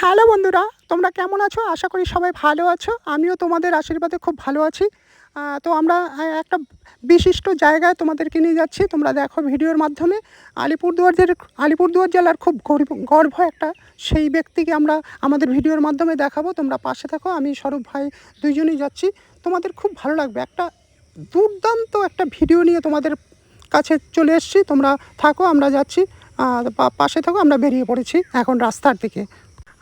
Hello বন্ধুরা, তোমরা কেমন আছো? আশা করি সবাই ভালো আছো। আমিও তোমাদের আশীর্বাদে খুব ভালো আছি। তো আমরা একটা বিশিষ্ট জায়গায় তোমাদেরকে নিয়ে যাচ্ছি। তোমরা দেখো ভিডিওর মাধ্যমে। আলিপুরদুয়ার জেলার আলিপুরদুয়ার জেলার খুব গর্ব গর্ব একটা সেই ব্যক্তিকে আমরা আমাদের ভিডিওর মাধ্যমে দেখাবো। তোমরা পাশে থাকো, আমি স্বরূপ ভাই দুইজনেই যাচ্ছি। তোমাদের খুব ভালো লাগবে। একটা দুর্দান্ত একটা ভিডিও নিয়ে তোমাদের কাছে চলে এসেছি। তোমরা থাকো, আমরা যাচ্ছি। পাশে থাকো, আমরা বেরিয়ে পড়েছি এখন রাস্তার দিকে।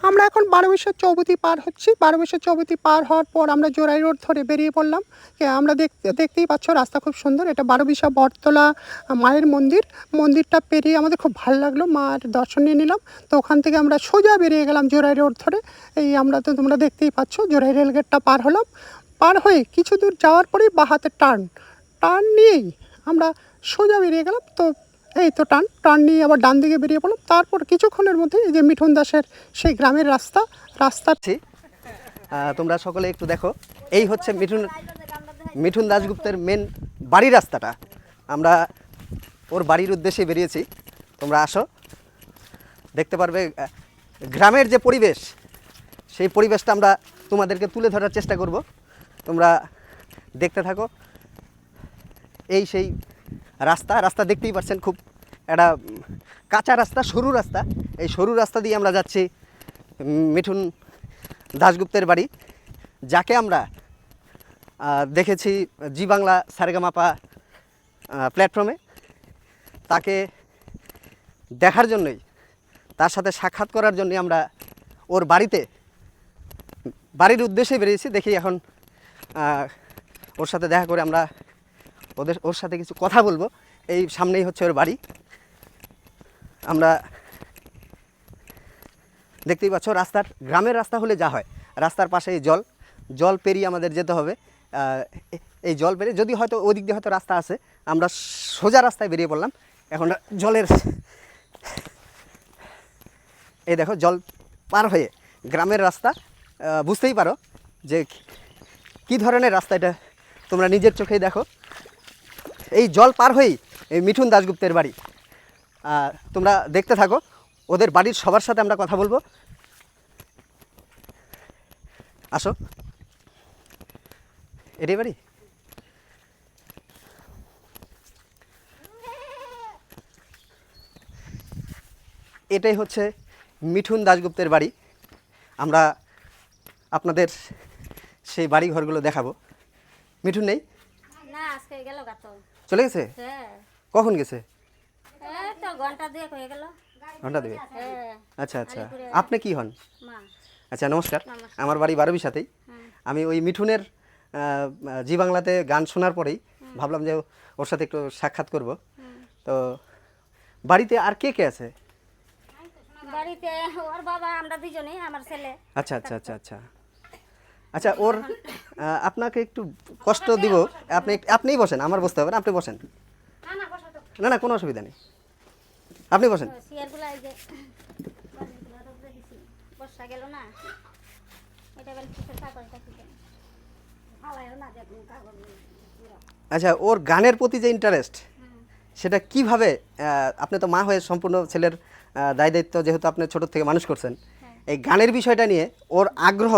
আমরা এখন বারো বারোবিশের চৌবতী পার হচ্ছি। বারোবিশের চৌবতী পার হওয়ার পর আমরা জোড়াই রোড ধরে বেরিয়ে পড়লাম। আমরা দেখতে, দেখতেই পাচ্ছ রাস্তা খুব সুন্দর। এটা বারোবিশা বটতলা মায়ের মন্দির। মন্দিরটা পেরিয়ে আমাদের খুব ভালো লাগল। মার দর্শন নিয়ে নিলাম। তো ওখান থেকে আমরা সোজা বেরিয়ে গেলাম জোড়াই রোড ধরে। এই আমরা তো তোমরা দেখতেই পাচ্ছ জোড়াই রেলগেটটা পার হলাম। পার হয়ে কিছু দূর যাওয়ার পরেই বা হাতে টার্ন। টার্ন নিয়েই আমরা সোজা বেরিয়ে গেলাম। তো এই তো টান টান নিয়ে আবার ডান দিকে বেরিয়ে পড়লাম। তারপর কিছুক্ষণের মধ্যে এই যে মিঠুন দাসের সেই গ্রামের রাস্তা রাস্তা তোমরা সকলে একটু দেখো। এই হচ্ছে মিঠুন মিঠুন দাশগুপ্তের মেন বাড়ির রাস্তাটা। আমরা ওর বাড়ির উদ্দেশ্যে বেরিয়েছি। তোমরা আসো। দেখতে পারবে গ্রামের যে পরিবেশ, সেই পরিবেশটা আমরা তোমাদেরকে তুলে ধরার চেষ্টা করব। তোমরা দেখতে থাকো। এই সেই রাস্তা রাস্তা দেখতেই পাচ্ছেন খুব একটা কাঁচা রাস্তা, সরু রাস্তা। এই সরু রাস্তা দিয়ে আমরা যাচ্ছি মিঠুন দাশগুপ্তের বাড়ি, যাকে আমরা দেখেছি জি বাংলা সারেগামাপা প্ল্যাটফর্মে তাকে দেখার জন্যই, তার সাথে সাক্ষাৎ করার জন্যই আমরা ওর বাড়িতে, বাড়ির উদ্দেশ্যে বেরিয়েছি। দেখি এখন ওর সাথে দেখা করে আমরা ওদের, ওর সাথে কিছু কথা বলব। এই সামনেই হচ্ছে ওর বাড়ি। আমরা দেখতেই পাচ্ছ রাস্তার, গ্রামের রাস্তা হলে যা হয়, রাস্তার পাশে জল। জল পেরিয়ে আমাদের যেতে হবে। এই জল পেরিয়ে, যদি হয়তো ওই দিক দিয়ে হয়তো রাস্তা আছে, আমরা সোজা রাস্তায় বেরিয়ে পড়লাম। এখন জলের, এই দেখো জল পার হয়ে গ্রামের রাস্তা। বুঝতেই পারো যে কি ধরনের রাস্তা এটা। তোমরা নিজের চোখেই দেখো। এই জল পার হয়েই এই মিঠুন দাশগুপ্তের বাড়ি। আর তোমরা দেখতে থাকো, ওদের বাড়ির সবার সাথে আমরা কথা বলব। আসো। এটাই বাড়ি? এটাই হচ্ছে মিঠুন দাশগুপ্তের বাড়ি। আমরা আপনাদের সেই বাড়ি ঘরগুলো দেখাবো। মিঠুন নেই? না, আজকে গেল চলে গেছে? হ্যাঁ। কখন গেছে? ঘণ্টা হয়ে দেবে হ্যাঁ। আচ্ছা আচ্ছা। আপনি কি হন? আচ্ছা নমস্কার। আমার বাড়ি বারবিশাতেই হুম। আমি ওই মিঠুনের জি বাংলাতে গান শোনার পরেই ভাবলাম যে ওর সাথে একটু সাক্ষাৎ করব। তো বাড়িতে আর কে কে আছে? বাড়িতে ওর বাবা আমরা দুজনেই আমার ছেলে। আচ্ছা আচ্ছা আচ্ছা আচ্ছা। আচ্ছা ওর আপনাকে একটু কষ্ট দিব। আপনি আপনিই বসেন আমার বসতে হবে না আপনি বসেন। না না কোনো অসুবিধা নেই। আপনি বসেন। আচ্ছা ওর গানের প্রতি যে ইন্টারেস্ট সেটা কীভাবে আপনি তো মা হয়ে সম্পূর্ণ ছেলের দায় দায়িত্ব যেহেতু আপনি ছোট থেকে মানুষ করছেন এই গানের বিষয়টা নিয়ে ওর আগ্রহ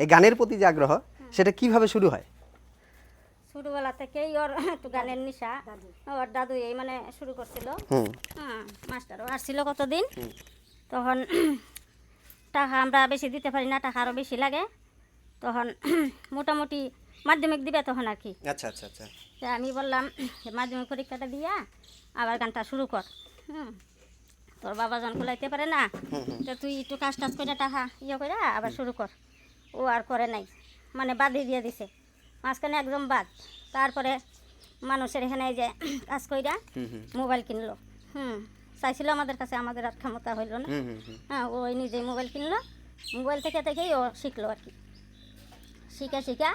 এই গানের প্রতি যে আগ্রহ সেটা কীভাবে শুরু হয়? ছোটবেলা থেকেই ওর একটু গানের নিশা। ওর দাদু এই মানে শুরু করছিল। হ্যাঁ মাস্টারও আসছিল কতদিন। তখন টাকা আমরা বেশি দিতে পারি না টাকা আরও বেশি লাগে। তখন মোটামুটি মাধ্যমিক দিবে তখন আর কি। আচ্ছা আচ্ছা আচ্ছা। আমি বললাম মাধ্যমিক পরীক্ষাটা দিয়া আবার গানটা শুরু কর। হুম। তোর বাবা জন কুলাইতে পারে না তো তুই একটু কাজ টাজ করে টাকা ইয়ে করে আবার শুরু কর। ও আর করে নাই। মানে বাদই দিয়ে দিছে। মাঝখানে একদম বাদ। তারপরে মানুষের এখানে এই যে কাজ কইরা মোবাইল কিনলো। হুম চাইছিল আমাদের কাছে আমাদের আর ক্ষমতা হইল না। হ্যাঁ ওই নিজেই মোবাইল কিনলো। মোবাইল থেকে থেকেই ও শিখলো আর কি। শিখে শিখা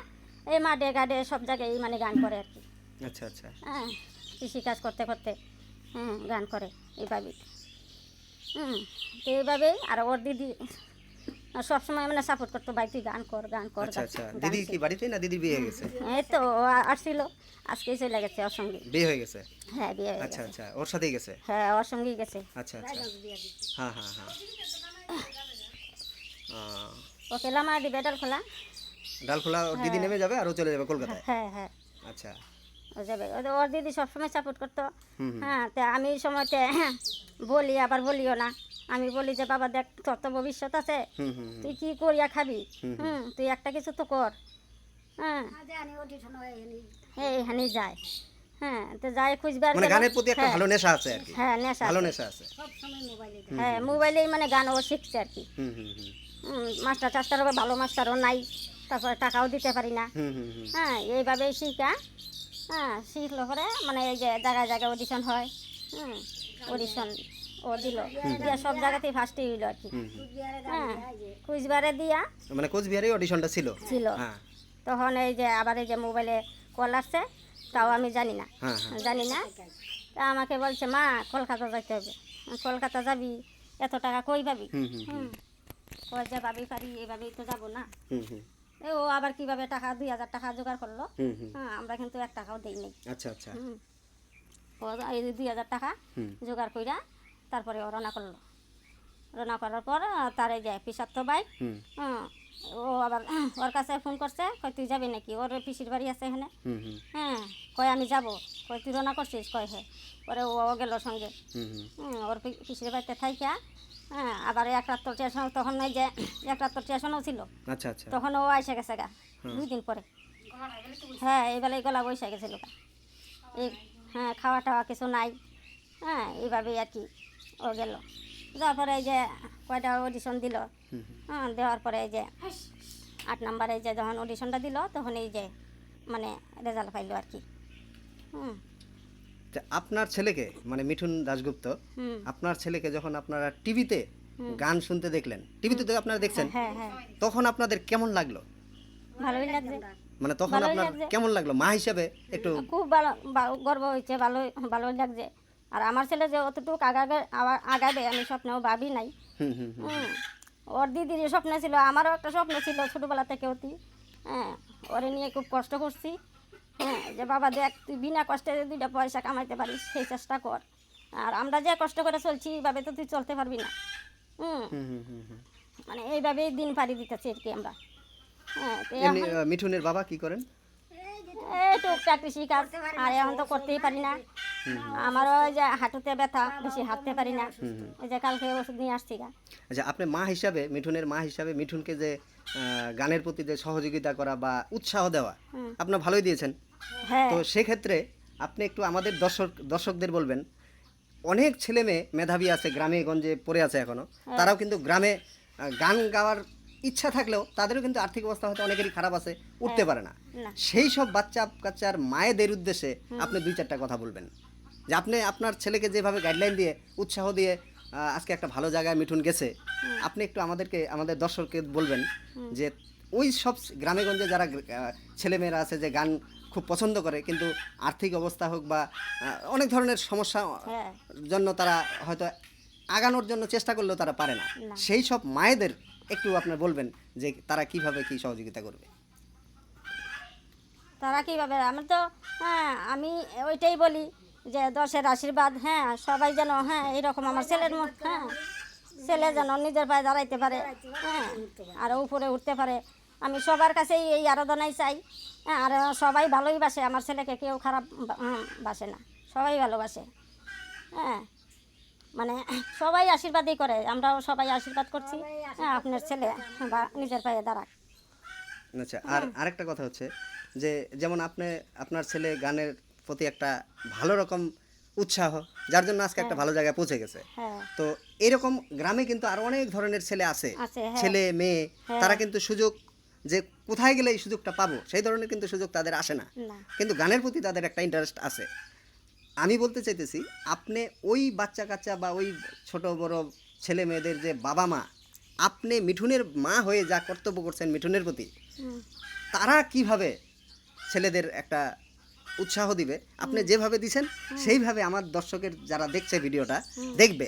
এই মাঠে ঘাটে সব জায়গায় মানে গান করে আর কি। আচ্ছা আচ্ছা। হ্যাঁ কৃষিকাজ করতে করতে হুম গান করে। এইভাবেই। হুম তো এইভাবেই। আর ওর দিদি সবসময় মানে সাপোর্ট করতো ভাই তুই গান কর গান কর আচ্ছা আচ্ছা। দিদি। কি বাড়িতে না দিদি বিয়ে হয়ে গেছে? এই তো ও আসছিল আজকেই চলে গেছে ওর সঙ্গে। বিয়ে হয়ে গেছে? হ্যাঁ বিয়ে হয়ে আচ্ছা আচ্ছা ওর সাথেই গেছে? হ্যাঁ ওর সঙ্গেই গেছে। আচ্ছা আচ্ছা। হ্যাঁ হ্যাঁ হ্যাঁ। ওকে লামা দিবে ডাল খোলা ডালখোলা ওর দিদি নেমে যাবে আর ও চলে যাবে কলকাতায়? হ্যাঁ হ্যাঁ। আচ্ছা। ও যাবে। ওর দিদি সবসময় সাপোর্ট করতো। হ্যাঁ তা আমি সময়তে বলি আবার বলিও না। আমি বলি যে বাবা দেখ তোর তো ভবিষ্যৎ আছে। তুই কি করিয়া খাবি? হুম তুই একটা কিছু তো কর। হ্যাঁ। যায়। হ্যাঁ তো যাই খুঁজবার মানে গেল। গানের প্রতি একটা হ্যাঁ, ভালো নেশা আছে আর কি। হ্যাঁ নেশা ভালো আছে। হ্যাঁ মোবাইলেই মানে গান ও শিখছে আর কি। হুম হুম হুম। হুম, মাস্টার টাস্টারও ভালো মাস্টারও নাই তারপরে টাকাও দিতে পারি না। হুম হুম হুম। হ্যাঁ এইভাবেই শিখা। হ্যাঁ শিখলো পরে মানে এই যে জায়গায় জায়গায় অডিশন হয়। হুম অডিশন ও দিল দিয়া সব জায়গাতেই ফার্স্টে হইল আর কি। হ্যাঁ কুচবারে দিয়া মানে কোচবিহারে অডিশনটা ছিল? ছিল। হ্যাঁ। তখন এই যে আবার এই যে মোবাইলে কল আসছে তাও আমি জানি না। হ্যাঁ হ্যাঁ। জানি না। তা আমাকে বলছে মা কলকাতা যাইতে হবে। কলকাতা যাবি? এত টাকা কই পাবি? হুম যে ভাবি পারি এইভাবেই তো যাব না। এ ও আবার কীভাবে টাকা দুই হাজার টাকা জোগাড় করল? হ্যাঁ আমরা কিন্তু এক টাকাও দেই নাই আচ্ছা। আচ্ছা ও এই দুই হাজার টাকা জোগাড় কইরা তারপরে ও রওনা করল। রওনা করার পর তার এই যে পিসার তো হ্যাঁ ও আবার ওর কাছে ফোন করছে কয় তুই যাবি নাকি? ওর পিসির বাড়ি আছে এখানে? হুম হুম। হ্যাঁ কয় আমি যাব। কয় তুই রওনা করছিস? কয় হ্যাঁ। পরে ও গেল সঙ্গে। হুম হুম। হুম, ওর পি- পিসির বাড়িতে থাইকা হ্যাঁ আবার এক রাত্র স্টেশন তখন এই যে এক রাত্র স্টেশনও ছিল। আচ্ছা আচ্ছা। তখন ও আইসে গেছে গা দুই দিন পরে। হ্যাঁ এই বেলায় গলা বসে গেছিল গা। এই হ্যাঁ খাওয়া টাওয়া কিছু নাই। হ্যাঁ এইভাবেই আর কি। ও গেল। যাওয়ার পরে এই যে কয়টা অডিশন দিল। হ্যাঁ দেওয়ার পরে এই যে আট নম্বরে যে যখন অডিশনটা দিল তখন এই যে মানে রেজাল্ট পাইলো আর কি। হুম। আপনার ছেলেকে মানে মিঠুন দাশগুপ্ত আপনার ছেলেকে যখন আপনারা টিভিতে গান শুনতে দেখলেন টিভিতে তো আপনারা দেখছেন হ্যাঁ হ্যাঁ তখন আপনাদের কেমন লাগল? ভালোই লাগছে। মানে তখন আপনার কেমন লাগল? মা হিসাবে একটু খুব ভালো ভালো- গর্ব হয়েছে ভালোই ভালোই লাগছে। আর আমার ছেলে যে অতটুকু আগাবে আগাবে আমি স্বপ্নেও ভাবি নাই। হুম। ওর দিদির স্বপ্ন ছিল আমারও একটা স্বপ্ন ছিল ছোটোবেলা থেকে অতি হ্যাঁ ওরে নিয়ে খুব কষ্ট করছি হ্যাঁ যে বাবা দেখ তুই বিনা কষ্টে দুইটা পয়সা কামাইতে পারিস সেই চেষ্টা কর আর আমরা যে কষ্ট করে চলছি এইভাবে তো তুই চলতে পারবি না হুম। মানে এইভাবেই দিন পাড়ি দিতেছি আর কি আমরা হ্যাঁ মিঠুনের বাবা কি করেন এই টুকটাক কৃষি কাজ আর এখন তো করতেই পারি না। আমারও যে হাঁটুতে ব্যথা বেশি হাঁটতে পারি না। যে কালকে ওষুধ নিয়ে আসছি গা। আচ্ছা আপনি মা হিসাবে মিঠুনের মা হিসাবে মিঠুনকে যে গানের প্রতি যে সহযোগিতা করা বা উৎসাহ দেওয়া। আপনার ভালোই দিয়েছেন। হ্যাঁ। তো সেক্ষেত্রে আপনি একটু আমাদের দর্শক দর্শকদের বলবেন অনেক ছেলে মেয়ে মেধাবী আছে গ্রামে গঞ্জে পড়ে আছে এখনও। তারাও কিন্তু গ্রামে গান গাওয়ার ইচ্ছা থাকলেও তাদেরও কিন্তু আর্থিক অবস্থা হয়তো অনেকেরই খারাপ আছে উঠতে পারে না। সেই সব বাচ্চা কাচ্চার মায়েদের উদ্দেশ্যে আপনি দুই চারটা কথা বলবেন। যে আপনি আপনার ছেলেকে যেভাবে গাইডলাইন দিয়ে উৎসাহ দিয়ে আজকে একটা ভালো জায়গায় মিঠুন গেছে আপনি একটু আমাদেরকে আমাদের দর্শককে বলবেন যে ওই সব গ্রামেগঞ্জে যারা ছেলেমেয়েরা আছে যে গান খুব পছন্দ করে কিন্তু আর্থিক অবস্থা হোক বা অনেক ধরনের সমস্যা হ্যাঁ। জন্য তারা হয়তো আগানোর জন্য চেষ্টা করলেও তারা পারে না। সেই সব মায়েদের একটু আপনার বলবেন যে তারা কীভাবে কি সহযোগিতা করবে? তারা কীভাবে? আমি তো হ্যাঁ আমি ওইটাই বলি যে দশের আশীর্বাদ হ্যাঁ সবাই যেন হ্যাঁ এইরকম আমার ছেলের হ্যাঁ ছেলে যেন নিজের পায়ে দাঁড়াইতে পারে হ্যাঁ আর উপরে উঠতে পারে। আমি সবার কাছেই এই আরাধনাই চাই হ্যাঁ আর সবাই ভালোই বাসে, আমার ছেলেকে কেউ খারাপ বাসে না, সবাই ভালোবাসে হ্যাঁ। মানে সবাই আশীর্বাদই করে আমরাও সবাই আশীর্বাদ করছি। হ্যাঁ আপনার ছেলে বা নিজের পায়ে দাঁড়াক। আচ্ছা আর আরেকটা কথা হচ্ছে যে যেমন আপনি আপনার ছেলে গানের প্রতি একটা ভালো রকম উৎসাহ যার জন্য আজকে একটা ভালো জায়গায় পৌঁছে গেছে। হ্যাঁ। তো এরকম গ্রামে কিন্তু আরও অনেক ধরনের ছেলে আছে। আছে হ্যাঁ। ছেলে মেয়ে হ্যাঁ। তারা কিন্তু সুযোগ যে কোথায় গেলে এই সুযোগটা পাবো সেই ধরনের কিন্তু সুযোগ তাদের আসে না। না। কিন্তু গানের প্রতি তাদের একটা ইন্টারেস্ট আছে। আমি বলতে চাইতেছি আপনি ওই বাচ্চা কাচ্চা বা ওই ছোট বড় ছেলে মেয়েদের যে বাবা মা আপনি মিঠুনের মা হয়ে যা কর্তব্য করছেন মিঠুনের প্রতি তারা কীভাবে ছেলেদের একটা উৎসাহ দিবে? আপনি যেভাবে দিছেন সেইভাবে আমার দর্শকের যারা দেখছে ভিডিওটা দেখবে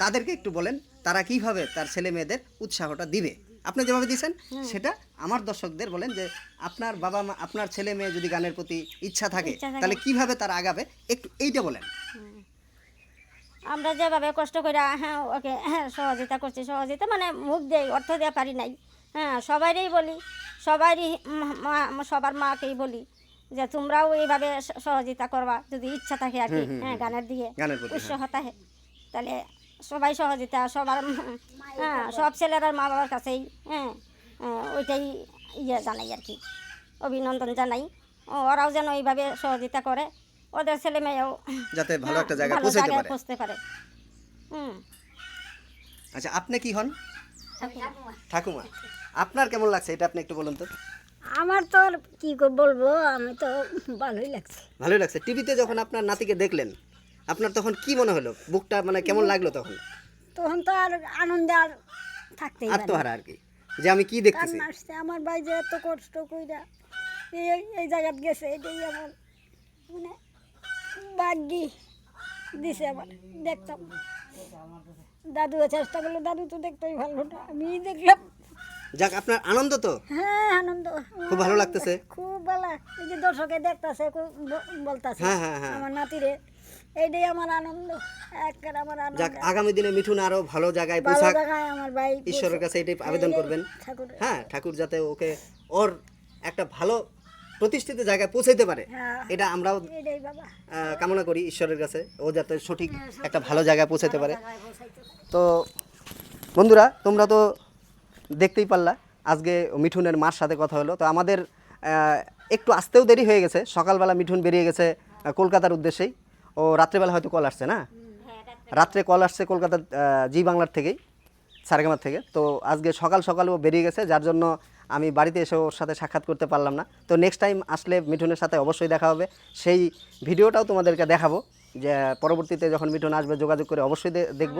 তাদেরকে একটু বলেন তারা কীভাবে তার ছেলে মেয়েদের উৎসাহটা দিবে? আপনি যেভাবে দিছেন সেটা আমার দর্শকদের বলেন যে আপনার বাবা মা আপনার ছেলে মেয়ে যদি গানের প্রতি ইচ্ছা থাকে তাহলে কীভাবে তারা আগাবে? একটু এইটা বলেন। আমরা যেভাবে কষ্ট করে হ্যাঁ ওকে হ্যাঁ সহযোগিতা করছি সহযোগিতা মানে মুখ দেয় অর্থ দেওয়া পারি নাই। হ্যাঁ সবাইরই বলি সবারই সবার মাকেই বলি যে তোমরাও এইভাবে সহযোগিতা করবা যদি ইচ্ছা থাকে আর কি। হ্যাঁ গানের দিকে প্রতি, উৎসাহ থাকে তাহলে সবাই সহযোগিতা সবার হ্যাঁ সব ছেলেরা মা বাবার কাছেই হ্যাঁ হ্যাঁ, ওইটাই ইয়ে জানাই আর কি অভিনন্দন জানাই। ও, ওরাও যেন এইভাবে সহযোগিতা করে ওদের ছেলে মেয়েও যাতে ভালো একটা জায়গায় ভালো পৌঁছাতে পারে। পৌঁছতে পারে। হুম। আচ্ছা আপনি কি হন? ঠাকুমা। আপনার কেমন লাগছে? এটা আপনি একটু বলুন তো। আমার তো আর কি বলব আমি তো ভালোই লাগছে। ভালোই লাগছে। টিভিতে যখন আপনার নাতিকে দেখলেন আপনার তখন কি মনে হলো? বুকটা মানে কেমন লাগল তখন? তখন তো আর আনন্দে আর না। আত্মহারা আর কি। যে আমি কি দেখতেছি? আসছে আমার ভাই যে এত কষ্ট কইরা এই এই জায়গাত গেছে এটাই আমার মানে ভাগ্যি দিছে আমার দেখতাম। দাদু চেষ্টা করল দাদু তো দেখতেই ভালো না আমি দেখলাম। যাক আপনার আনন্দ তো? হ্যাঁ আনন্দ। খুব ভালো লাগতেছে? খুব ভালো এই যে দর্শকে দেখতাছে বলতাছে হ্যাঁ, হ্যাঁ, হ্যাঁ। আমার নাতিরে। এইটাই আমার আনন্দ একের আমার আনন্দ। যাক আগামী দিনে মিঠুন আরও ভালো জায়গায় পোশাক আমার ভাই ঈশ্বরের কাছে এটাই আবেদন করবেন। ঠাকুর হ্যাঁ ঠাকুর যাতে ওকে ওর একটা ভালো প্রতিষ্ঠিত জায়গায় পৌঁছাইতে পারে। হ্যাঁ। এটা আমরাও এটাই কামনা করি ঈশ্বরের কাছে। ও যাতে সঠিক একটা ভালো জায়গায় পৌঁছাতে পারে। তো বন্ধুরা তোমরা তো দেখতেই পারলা আজকে মিঠুনের মার সাথে কথা হলো। তো আমাদের একটু আসতেও দেরি হয়ে গেছে। সকালবেলা মিঠুন বেরিয়ে গেছে কলকাতার উদ্দেশ্যেই। ও রাত্রেবেলা হয়তো কল আসছে না? রাত্রে কল আসছে কলকাতার আহ, জি বাংলার থেকেই সারেগামার থেকে। তো আজকে সকাল সকাল ও বেরিয়ে গেছে যার জন্য আমি বাড়িতে এসে ওর সাথে সাক্ষাৎ করতে পারলাম না। তো নেক্সট টাইম আসলে মিঠুনের সাথে অবশ্যই দেখা হবে। সেই ভিডিওটাও তোমাদেরকে দেখাবো যে পরবর্তীতে যখন মিঠুন আসবে যোগাযোগ করে অবশ্যই দেখব।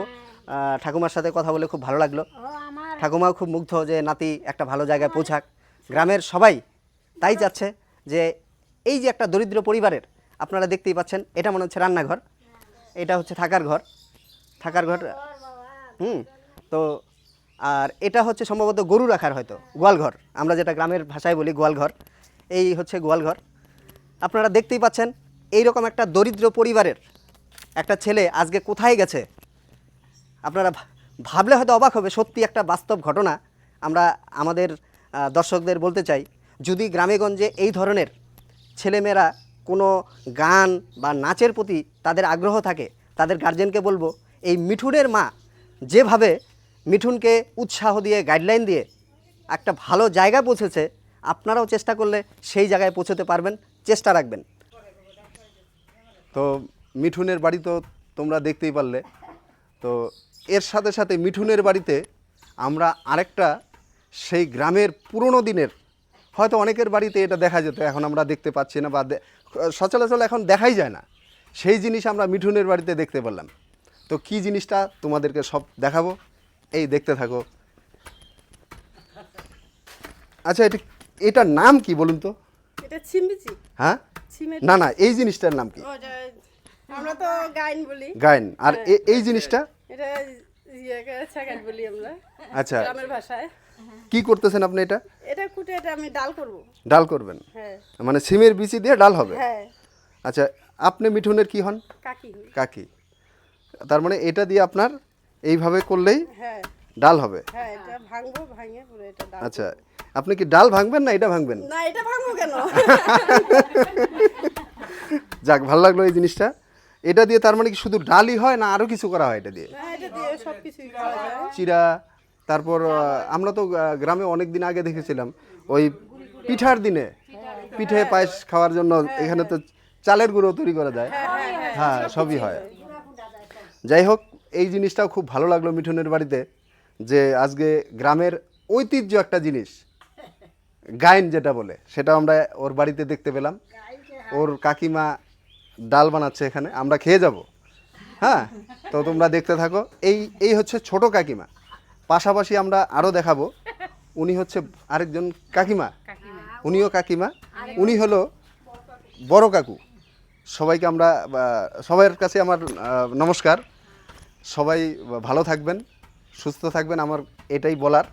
ঠাকুমার সাথে কথা বলে খুব ভালো লাগল। ঠাকুমাও খুব মুগ্ধ যে নাতি একটা ভালো জায়গায় পৌঁছাক। গ্রামের সবাই তাই চাচ্ছে যে এই যে একটা দরিদ্র পরিবারের আপনারা দেখতেই পাচ্ছেন, এটা মনে হচ্ছে রান্নাঘর। এটা হচ্ছে থাকার ঘর। থাকার ঘর, হুম, তো আর এটা হচ্ছে সম্ভবত গরু রাখার হয়তো গোয়ালঘর আমরা যেটা গ্রামের ভাষায় বলি গোয়ালঘর এই হচ্ছে গোয়ালঘর আপনারা দেখতেই পাচ্ছেন এই রকম একটা দরিদ্র পরিবারের একটা ছেলে আজকে কোথায় গেছে? আপনারা ভাবলে হয়তো অবাক হবে, সত্যি একটা বাস্তব ঘটনা। আমরা আমাদের দর্শকদের বলতে চাই, যদি গ্রামেগঞ্জে এই ধরনের ছেলেমেয়েরা কোনো গান বা নাচের প্রতি তাদের আগ্রহ থাকে, তাদের গার্জেনকে বলব, এই মিঠুনের মা যেভাবে মিঠুনকে উৎসাহ দিয়ে গাইডলাইন দিয়ে একটা ভালো জায়গায় পৌঁছেছে, আপনারাও চেষ্টা করলে সেই জায়গায় পৌঁছতে পারবেন, চেষ্টা রাখবেন। তো মিঠুনের বাড়ি তো তোমরা দেখতেই পারলে। তো এর সাথে সাথে মিঠুনের বাড়িতে আমরা আরেকটা সেই গ্রামের পুরনো দিনের হয়তো অনেকের বাড়িতে এটা দেখা যেত এখন আমরা দেখতে পাচ্ছি না বা সচরাচর এখন দেখাই যায় না। সেই জিনিস আমরা মিঠুনের বাড়িতে দেখতে পেলাম। তো কি জিনিসটা তোমাদেরকে সব দেখাবো? এই দেখতে থাকো। আচ্ছা এটা এটার নাম কি বলুন তো? এটা ছিমবিচি। হ্যাঁ? না না এই জিনিসটার নাম কি? আমরা তো গাইন বলি। গায়ন আর এ- এই জিনিসটা? এটা ইয়ে বলি আমরা। আচ্ছা। গ্রামের ভাষায়। কি করতেছেন আপনি এটা? এটা কুটে এটা আমি ডাল করব। ডাল করবেন? হ্যাঁ। মানে সিমের বিচি দিয়ে ডাল হবে? হ্যাঁ। আচ্ছা আপনি মিঠুনের কি হন? কাকি। কাকি। তার মানে এটা দিয়ে আপনার এইভাবে করলেই হ্যাঁ। ডাল হবে? হ্যাঁ এটা ভাঙবো ভাঙে পুরো এটা ডাল আচ্ছা আপনি কি ডাল ভাঙবেন না এটা ভাঙবেন? না এটা ভাঙবো কেন? যাক ভালো লাগল এই জিনিসটা। এটা দিয়ে তার মানে কি শুধু ডালই হয় না আরও কিছু করা হয় এটা দিয়ে? চিরা তারপর আমরা তো গ্রামে অনেক দিন আগে দেখেছিলাম, ওই পিঠার দিনে, পিঠে পায়েস খাওয়ার জন্য এখানে তো চালের গুঁড়ো তৈরি করা যায়। হ্যাঁ সবই হয়। যাই হোক, এই জিনিসটাও খুব ভালো লাগল মিঠুনের বাড়িতে, যে আজকে গ্রামের ঐতিহ্য একটা জিনিস গায়ন যেটা বলে সেটা আমরা ওর বাড়িতে দেখতে পেলাম। ওর কাকিমা ডাল বানাচ্ছে এখানে, আমরা খেয়ে যাব। হ্যাঁ তো তোমরা দেখতে থাকো, এই এই হচ্ছে ছোট কাকিমা। পাশাপাশি আমরা আরও দেখাবো। উনি হচ্ছে আরেকজন কাকিমা। উনিও কাকিমা। উনি হলো বড় কাকু। সবাইকে আমরা সবাইয়ের সবার কাছে আমার নমস্কার। সবাই ভালো থাকবেন সুস্থ থাকবেন আমার এটাই বলার।